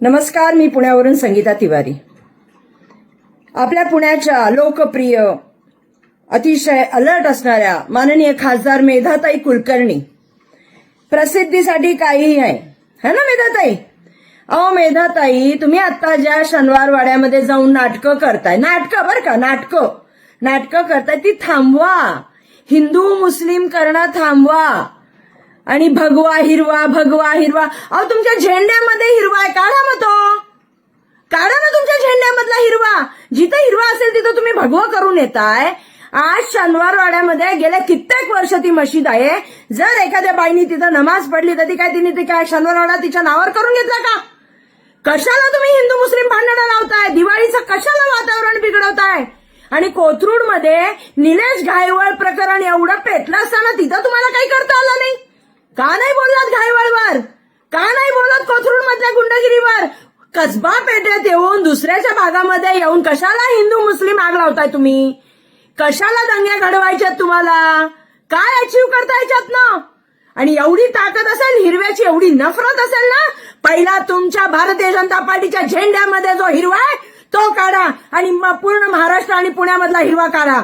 नमस्कार मी पुण्यावरून संगीता तिवारी. आपल्या पुण्याच्या लोकप्रिय अतिशय अलर्ट असणाऱ्या माननीय खासदार मेधाताई कुलकर्णी. प्रसिद्धीसाठी काहीही आहे है ना मेधाताई? अहो मेधाताई तुम्ही आता ज्या शनिवार वाड्यामध्ये जाऊन नाटकं करताय नाटकं बरं का नाटकं. नाटकं करताय ती थांबवा. हिंदू मुस्लिम करणं थांबवा. आणि भगवा हिरवा भगवा हिरवा. अहो तुमच्या झेंड्यामध्ये हिरवा आहे. काढा मग तो. काढा ना तुमच्या झेंड्यामधला हिरवा. जिथं हिरवा असेल तिथं तुम्ही भगवा करून येताय. आज शनिवारवाड्यामध्ये गेल्या कित्येक वर्ष ती मशीद आहे. जर एखाद्या बाईनी तिथं नमाज पडली तर ती काय तिने ती काय शनिवारवाडा तिच्या नावावर करून घेतला का? कशाला तुम्ही हिंदू मुस्लिम भांडणं लावताय? दिवाळीचं कशाला वातावरण बिघडवताय? आणि कोथरूडमध्ये निलेश घायवळ प्रकरण एवढं पेटलं असताना तिथं तुम्हाला काही करता आलं नाही? का नाही बोललात घायवळवर का नाही बोलत कोथरूड मधल्या गुंडगिरीवर? कसबा पेठेत येऊन दुसऱ्याच्या भागामध्ये येऊन कशाला हिंदू मुस्लिम आग लावताय तुम्ही? कशाला दंग्या घडवायच्यात तुम्हाला? काय अचीव करता याच्यात ना आणि एवढी ताकद असेल हिरव्याची एवढी नफरत असेल ना पहिला तुमच्या भारतीय जनता पार्टीच्या झेंड्यामध्ये जो हिरवा आहे तो काढा आणि मग पूर्ण महाराष्ट्र आणि पुण्यामधला हिरवा काढा.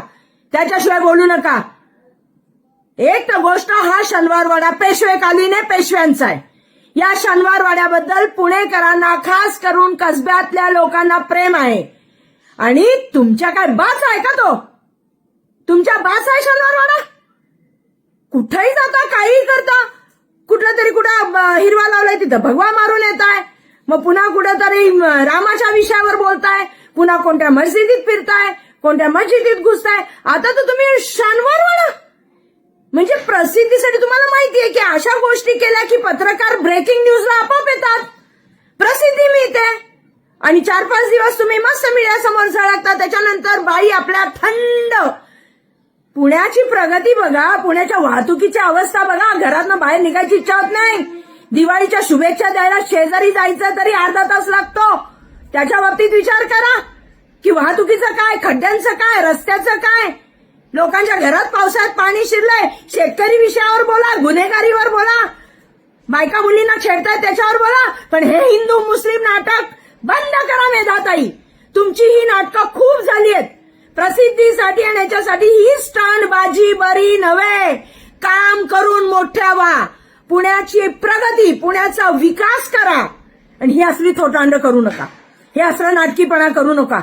त्याच्याशिवाय बोलू नका. एक तर गोष्ट हा शनिवार वाडा पेशवेकालीन पेशव्यांचा आहे या शनिवार वाड्याबद्दल पुणेकरांना खास करून कसब्यातल्या लोकांना प्रेम आहे. आणि तुमच्या काय बास आहे का तो? तुमच्या बास आहे शनिवार वाडा कुठेही जाता काहीही करता कुठलं तरी कुठं हिरवा लावलाय तिथं भगवा मारून येत आहे मग पुन्हा कुठेतरी रामाच्या विषयावर बोलताय पुन्हा कोणत्या मस्जिदीत फिरताय कोणत्या मस्जिदीत घुसताय. आता तर तुम्ही शनिवार वाडा म्हणजे प्रसिद्धीसाठी तुम्हाला माहितीये की अशा गोष्टी केल्या की पत्रकार ब्रेकिंग न्यूजला आपोआप येतात. प्रसिद्धी मिळते. आणि चार पाच दिवस तुम्ही मस्त मीडिया समोर झळकता. त्याच्यानंतर बाई आपल्या थंड पुण्याची प्रगती बघा. पुण्याच्या वाहतुकीची अवस्था बघा. घरातनं बाहेर निघायची इच्छा होत नाही. दिवाळीच्या शुभेच्छा द्यायला शेजारी जायचं तरी अर्धा तास लागतो. त्याच्या बाबतीत विचार करा की वाहतुकीचं काय खड्ड्यांचं काय रस्त्याचं काय? लोकांच्या घरात पावसाळ्यात पाणी शिरलंय. शेतकरी विषयावर बोला गुन्हेगारीवर बोला. बायका मुलींना छेडताय त्याच्यावर बोला. पण हे हिंदू मुस्लिम नाटक बंद करा मेधाताई. तुमची ही नाटकं खूप झाली आहेत प्रसिद्धीसाठी आणि याच्यासाठी ही स्टंट बाजी बरी नव्हे. काम करून मोठ्या व्हा पुण्याची प्रगती पुण्याचा विकास करा. आणि ही असली थोटांड करू नका. हे असलं नाटकीपणा करू नका.